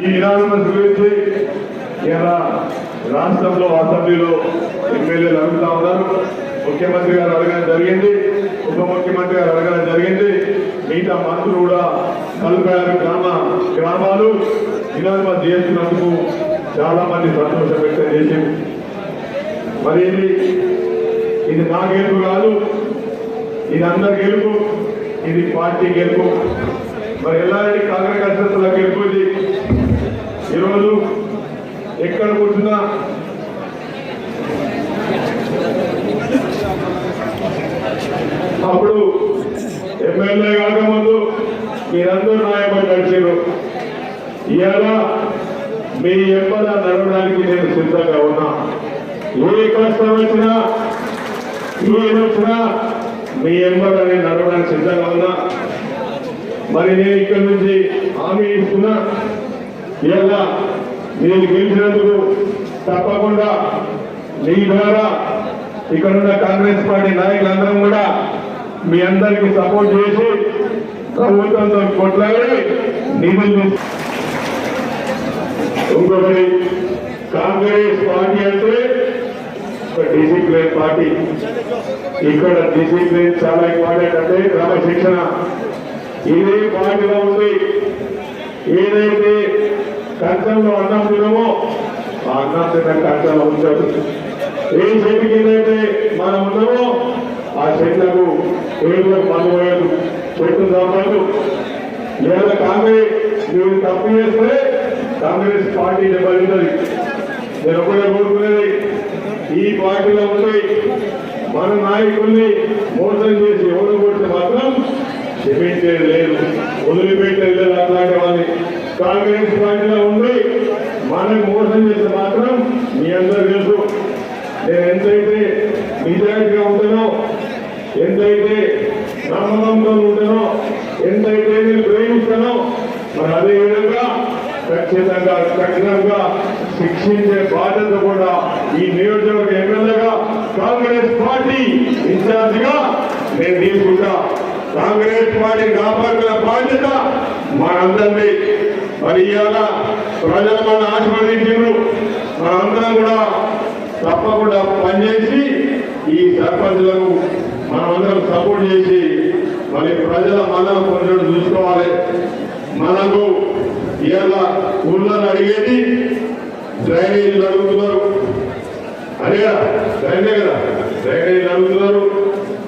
ఈ ఇనానిమస్ గురించి ఇలా రాష్ట్రంలో అసెంబ్లీలో ఎమ్మెల్యేలు అడుగుతా ఉన్నారు. ముఖ్యమంత్రి గారు అడగడం జరిగింది. ఉప ముఖ్యమంత్రి గారు అడగడం జరిగింది. మిగతా మంత్రులు కూడా కలుపు గ్రామ గ్రామాలు ఇనానిమస్ చేస్తున్నందుకు చాలా మంది సంతోషం వ్యక్తం చేసి మరి ఇది ఇది నా గెలుపు కాదు. ఇది అందరి గెలుపు. ఇది పార్టీ గెలుపు. మరి ఎలాంటి కాంగ్రెస్ గెలుపు ఇది. ఈరోజు ఎక్కడ కూర్చున్నా? అప్పుడు ఎమ్మెల్యే కాకముందు మీరందరూ నాయకులు నడిచారు ఇవాళ మీ ఎంబడ నడవడానికి నేను సిద్ధంగా ఉన్నా. ఏ కష్టం వచ్చినా ఏం వచ్చినా మీ ఎంబడ నేను నడవడానికి సిద్ధంగా ఉన్నా. మరి నేను ఇక్కడి నుంచి హామీ ఇస్తున్నా. ఇవాళ నేను గెలిచినందుకు తప్పకుండా మీ ద్వారా ఇక్కడున్న కాంగ్రెస్ పార్టీ నాయకులందరం కూడా మీ అందరికీ సపోర్ట్ చేసి ప్రభుత్వంతో కొట్లాడి నిధులు ఇంకొకటి కాంగ్రెస్ పార్టీ అంటే డిసిప్లిన్ పార్టీ. ఇక్కడ డిసిప్లిన్ చాలా ఇంపార్టెంట్ అంటే క్రమశిక్షణ. ఇదే పార్టీలో ఉంది ఏదైతే కంచంలో అన్నం తినమో. ఆ అన్నం తిన్న కంచంలో ఉంచదు ఏ చెట్టుకి ఏదైతే మనం ఉన్నామో ఆ చెట్లకు ఏదో మందు పోయదు చెట్టు తప్పదు లేదా కాంగ్రెస్ మీరు తప్పు చేస్తే కాంగ్రెస్ పార్టీ దెబ్బతింటది నేను ఒకటే కోరుకునేది ఈ పార్టీలో ఉండి మన నాయకుల్ని మోసం చేసి ఎవరు కొడితే మాత్రం క్షమించేది లేదు. వదిలిపెట్టేది లేదు అట్లాంటి వాళ్ళని. కాంగ్రెస్ పార్టీలో ఉండి మనకు మోసం చేస్తే మాత్రం మీ అందరూ తెలుసు నేను ఎంతైతే నిజాయితీగా ఉంటానో ఎంతైతే నమ్మకంతో ఉంటానో ఎంతైతే నేను ప్రేమిస్తానో మరి అదే విధంగా ఖచ్చితంగా కఠినంగా శిక్షించే బాధ్యత కూడా ఈ నియోజకవర్గ ఎమ్మెల్యేగా కాంగ్రెస్ పార్టీ ఇన్ఛార్జిగా నేను తీసుకుంటా. కాంగ్రెస్ పార్టీ కాపాడుకున్న బాధ్యత మనందరినీ మరి ఇవాళ ప్రజలు మన ఆశీర్వదించారు మనందరం కూడా తప్పకుండా పనిచేసి ఈ సర్పంచ్లకు మనమందరం సపోర్ట్ చేసి మరి ప్రజల మనం కొంచెం చూసుకోవాలి. మనకు ఇలా ఊళ్ళని అడిగేది డ్రైనేజీలు అడుగుతున్నారు. అదే కదా డ్రైనే కదా. డ్రైనేజీలు అడుగుతున్నారు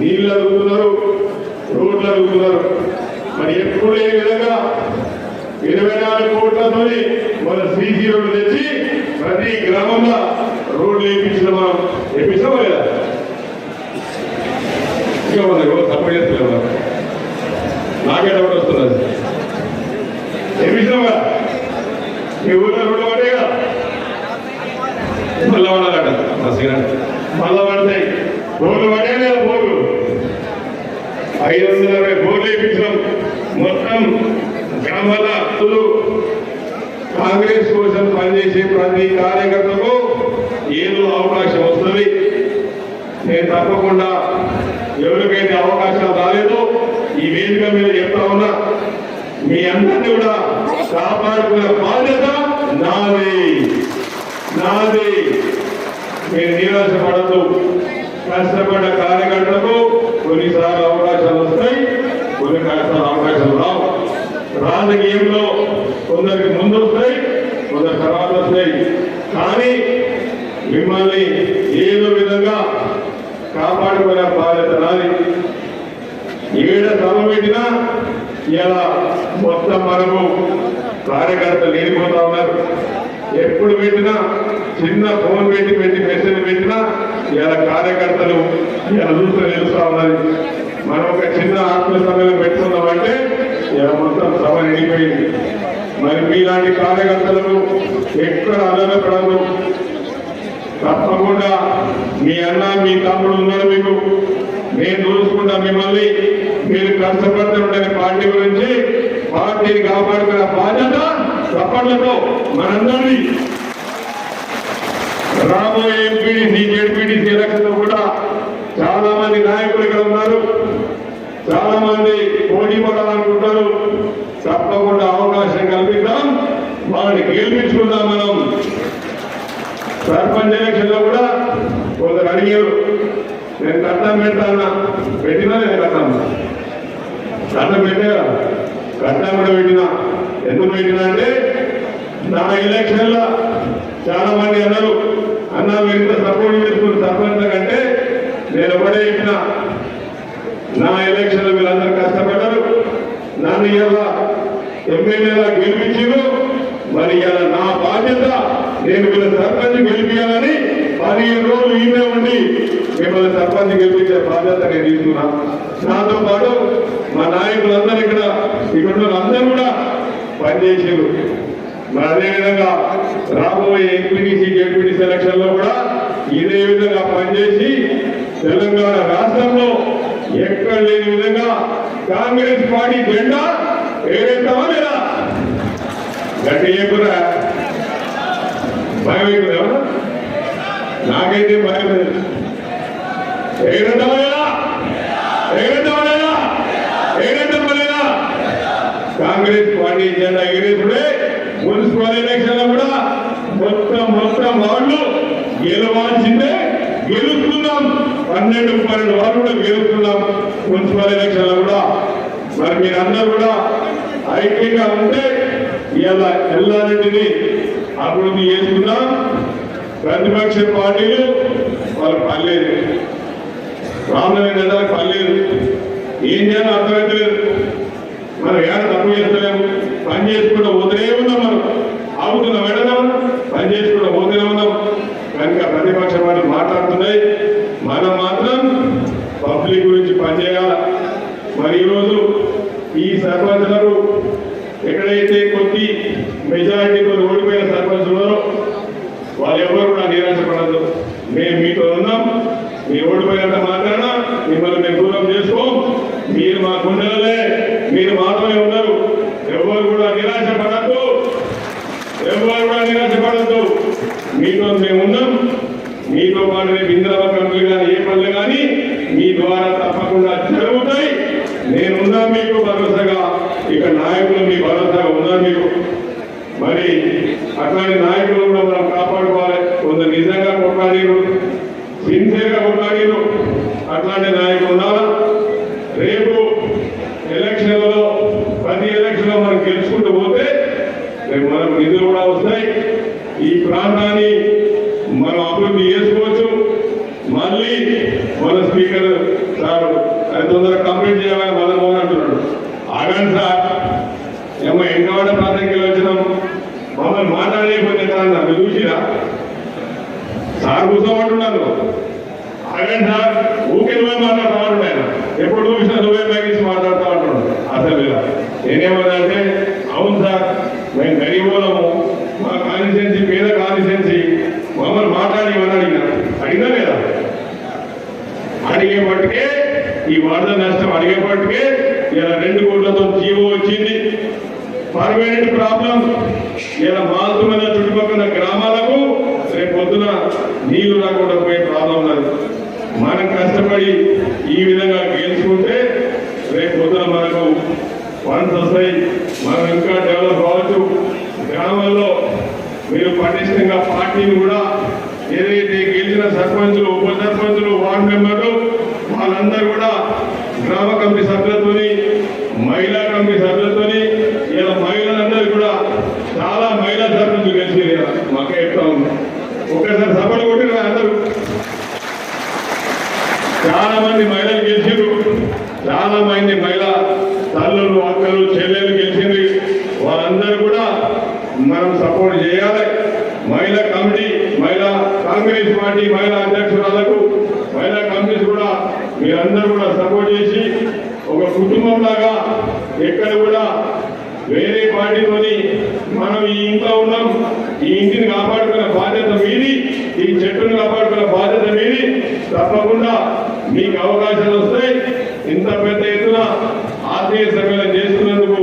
నీళ్ళు అడుగుతున్నారు రోడ్లు అడుగుతున్నారు. మరి ఎప్పుడు లేని విధంగా ఇరవై నాలుగు కోట్లతో మన సీసీ రోడ్లు తెచ్చి ప్రతి గ్రామంలో రోడ్లు వేయించిన మనం వేయించామా లేదా? ఇంకా మన ఎవరు సపోర్ట్ చేస్తలేము నాకే డౌట్ వస్తున్నది. వేయించామా మీ ఊళ్ళో రోడ్లు పడ్డాయి కదా. మళ్ళా పడాలట. మళ్ళా పడతాయి. బోర్లు పడ్డాయి లేదా బోర్లు. ఐదు వందల అరవై బోర్లు వేయించినాం. మొత్తం గ్రామాల భక్తులు కాంగ్రెస్ కోసం పనిచేసే ప్రతి కార్యకర్తకు ఏదో అవకాశం వస్తుంది. నేను తప్పకుండా ఎవరికైతే అవకాశాలు రాలేదో ఈ వేదిక మీద చెప్తా ఉన్నా మీ అందరినీ కూడా కాపాడుకునే బాధ్యత నాది. నాది. మీరు నిరాశపడద్దు. కష్టపడ్డ కార్యకర్తలకు కొన్నిసార్లు అవకాశాలు వస్తాయి కొన్ని కష్టాలు అవకాశాలు రావు. రాజకీయంలో కొందరికి ముందు వస్తాయి కొందరు తర్వాత వస్తాయి. కానీ మిమ్మల్ని ఏదో విధంగా కాపాడుకునే బాధ్యత నాది. ఏడ సభ పెట్టినా ఇలా మొత్తం మనము కార్యకర్తలు వెళ్ళిపోతా ఉన్నారు. ఎప్పుడు పెట్టినా చిన్న ఫోన్ పెట్టి పెట్టి మెసేజ్ పెట్టినా ఇలా కార్యకర్తలు ఇలా చూస్తూ నిలుస్తా ఉన్నది మనం ఒక చిన్న ఆత్మ సభలో పెట్టుకున్నామంటే ఇలా మొత్తం సభ నిండిపోయింది మరి మీలాంటి కార్యకర్తలను ఎక్కడ అలనపడదు తప్పకుండా మీ అన్న మీ తమ్ముడు ఉన్నారు మీకు నేను చూసుకుంటా మిమ్మల్ని మీరు కష్టపడుతుంటే పార్టీ గురించి పార్టీ కాపాడుకునే బాధ్యత చప్పట్లతో మనందరినీ రాబోయే ఎంపీడీసీ జెడ్పీడీసీ ఎలక్షన్ కూడా చాలా మంది నాయకులు ఇక్కడ ఉన్నారు. చాలా మంది పోటీ పడాలనుకుంటారు తప్పకుండా అవకాశం కల్పిద్దాం. వాళ్ళని గెలిపించుకుందాం మనం. సర్పంచ్ ఎలక్షన్లో కూడా కొందరు అడిగారు నేను కట్నం పెడతానా పెట్టినా నేను కట్నం. కట్నం కట్నం కూడా పెట్టినా ఎందుకు పెట్టినా అంటే నా ఎలక్షన్లో చాలా మంది అన్నారు అన్న మీరు ఇంత సపోర్ట్ చేస్తున్నారు సర్పంచ్ కంటే నేను ఒకటే చెప్పిన నా ఎలక్షన్లో వీళ్ళందరూ కష్టపడ్డారు. నన్ను ఇలా ఎమ్మెల్యేలా గెలిపించారు. మరి ఇలా నా బాధ్యత నేను వీళ్ళ సర్పంచ్ గెలిపించాలని పదిహేను రోజులు ఈయనే ఉండి మిమ్మల్ని సర్పంచ్ గెలిపించే బాధ్యత నేను తీసుకున్నా. నాతో పాటు మా నాయకులందరూ ఇక్కడ ఇక్కడ అందరూ కూడా పనిచేసారు మరి అదేవిధంగా రాబోయే ఎంపీటీసీ జెడ్పీటీసీ సెలక్షన్లో కూడా ఇదే విధంగా పనిచేసి తెలంగాణ రాష్ట్రంలో ఎక్కడ లేని విధంగా కాంగ్రెస్ పార్టీ జెండా ఏదైతామా లేదా? గట్టి చెప్పురా. భయం అవుతుంది నాకైతే భయం లేదు. ఏదంటామా లేదా ఏదంటామా లేదా ఏదంటామా లేదా కాంగ్రెస్ పార్టీ జెండా ఎగిరేసుడే మున్సిపల్ ఎలక్షన్ కూడా మొత్తం మొత్తం వాళ్ళు గెలవాల్సిందే. గెలుస్తున్నాం. పన్నెండు పన్నెండు వాళ్ళు కూడా గెలుస్తున్నాం. మున్సిపల్ ఎలక్షన్ కూడా. మరి మీరందరూ కూడా ఐక్యంగా ఉంటే ఇలా ఎల్లారెడ్డిని అభివృద్ధి చేసుకుందాం. ప్రతిపక్ష పార్టీలు వాళ్ళు పర్లేదు రామనగర్ నెలకు పర్లేదు ఏం చేయాలో అర్థమవుతలేదు మనం ఏడ తప్పు చేస్తలేము పని చేసుకుంటూ పోతూనే ఉన్నాం మనం. ఆగుతున్నాం వెళ్ళడం పని చేసుకుంటూ పోతూనే ఉన్నాం. కనుక ప్రతిపక్ష వాళ్ళు మాట్లాడుతున్నాయి మనం మాత్రం పబ్లిక్ గురించి పనిచేయాల మరి ఈరోజు ఈ సర్పంచులకు ఎక్కడైతే కొద్ది మెజారిటీతో ఓడిపోయిన సర్పంచ్ ఉన్నారో వాళ్ళు ఎవరు కూడా నిరాశపడద్దు. మేము మీతో ఉన్నాం. మీ ఓడిపోయినంత మాత్రాన మిమ్మల్ని మేము దూరం చేసుకోం. మీరు మా గుండెలలే మీరు మాత్రమే ఉన్నారు. ఎవరు కూడా నిరాశ పడద్దు ఎవరు కూడా నిరాశ పడద్దు మీతో మేము ఉన్నాం. మీతో పాటు రేపు ఇంద్రవ పనులు కానీ ఏ పనులు కానీ మీ ద్వారా తప్పకుండా జరుగుతాయి. నేనున్నా మీకు భరోసాగా. ఇక నాయకులు మీ భరోసాగా ఉన్నారు మీకు మరి అట్లాంటి నాయకులు కూడా మనం కాపాడుకోవాలి కొందరు నిజంగా కొట్లాడిరు సిన్సియర్గా కొట్లాడిరు అట్లాంటి నాయకులు ఉండాలా రేపు ఎలక్షన్లలో ప్రతి ఎలక్షన్లో మనం గెలుచుకుంటూ పోతే రేపు మనకు నిధులు కూడా వస్తాయి ఈ ప్రాంతాన్ని మనం అభివృద్ధి చేసుకోవచ్చు మళ్ళీ మన స్పీకర్ సార్ అది తొందరగా కంప్లీట్ చేయాలని మదన్ మోహన్ అంటున్నాడు. ఆగండి సార్. ఏమో ఎంగవాడ ప్రాంతానికి వచ్చినాం. మమ్మల్ని మాట్లాడలేకపోతే కదా మీరు చూసిరా? సార్ కూర్చోమంటున్నాను ఆగండి సార్. ఊకే నువ్వే మాట్లాడతాడు ఆయన. ఎప్పుడు చూసినా నువ్వే బ్యాగేసి మాట్లాడుతూ అంటున్నాడు. అసలు నేనేమన్నా అంటే ఈ నష్టం అడిగేపటికే ఇలా రెండు కోట్లతో జీవో వచ్చింది. Permanent problem. ఇలా మాల్తున్న చుట్టుపక్కల గ్రామాలకు రేపు పొద్దున నీళ్ళు రాకుండా పోయే ప్రాబ్లం ఉన్నది. మనం కష్టపడి ఈ విధంగా గెలుచుకుంటే రేపు పొద్దున మనకు ఫండ్స్ వస్తాయి. మనం ఇంకా డెవలప్ కావచ్చు గ్రామాల్లో మీరు పటిష్టంగా పార్టీని కూడా ఏదైతే గెలిచిన సర్పంచులు ఉప సర్పంచులు వార్డు మెంబర్లు వాళ్ళందరూ కూడా గ్రామ కమిటీ సభ్యులతోని మహిళా కమిటీ సభ్యులతోని ఇలా మహిళలందరూ కూడా చాలా మహిళా సభ్యులు కలిసి మాకే చెప్తా ఉన్నాం. ఒకసారి సభలు కొట్టిన అందరూ. చాలా మంది మహిళలు గెలిచిండ్రు. చాలా మంది మహిళా తల్లులు అక్కలు చెల్లెలు గెలిచింది వాళ్ళందరూ కూడా మనం సపోర్ట్ చేయాలి. మహిళా కమిటీ మహిళా కాంగ్రెస్ పార్టీ మహిళా అధ్యక్షురాలకు మహిళా కమిటీస్ కూడా అందరూ కూడా సపోర్ట్ చేసి ఒక కుటుంబం లాగా ఎక్కడ కూడా వేరే పార్టీలోని మనం ఈ ఇంట్లో ఉన్నాం ఈ ఇంటిని కాపాడుకునే బాధ్యత మీది ఈ చెట్టును కాపాడుకునే బాధ్యత మీది. తప్పకుండా మీకు అవకాశాలు వస్తాయి. ఇంత పెద్ద ఎత్తున ఆత్మీయ సమ్మేళనం చేస్తున్నందుకు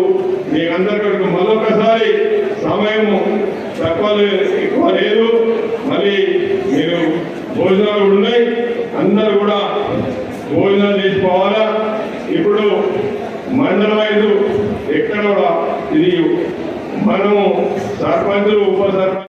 మీకందరికీ మరొకసారి సమయం తక్కువ ఎక్కువ లేదు. మళ్ళీ మీరు భోజనాలు కూడా ఉన్నాయి. అందరూ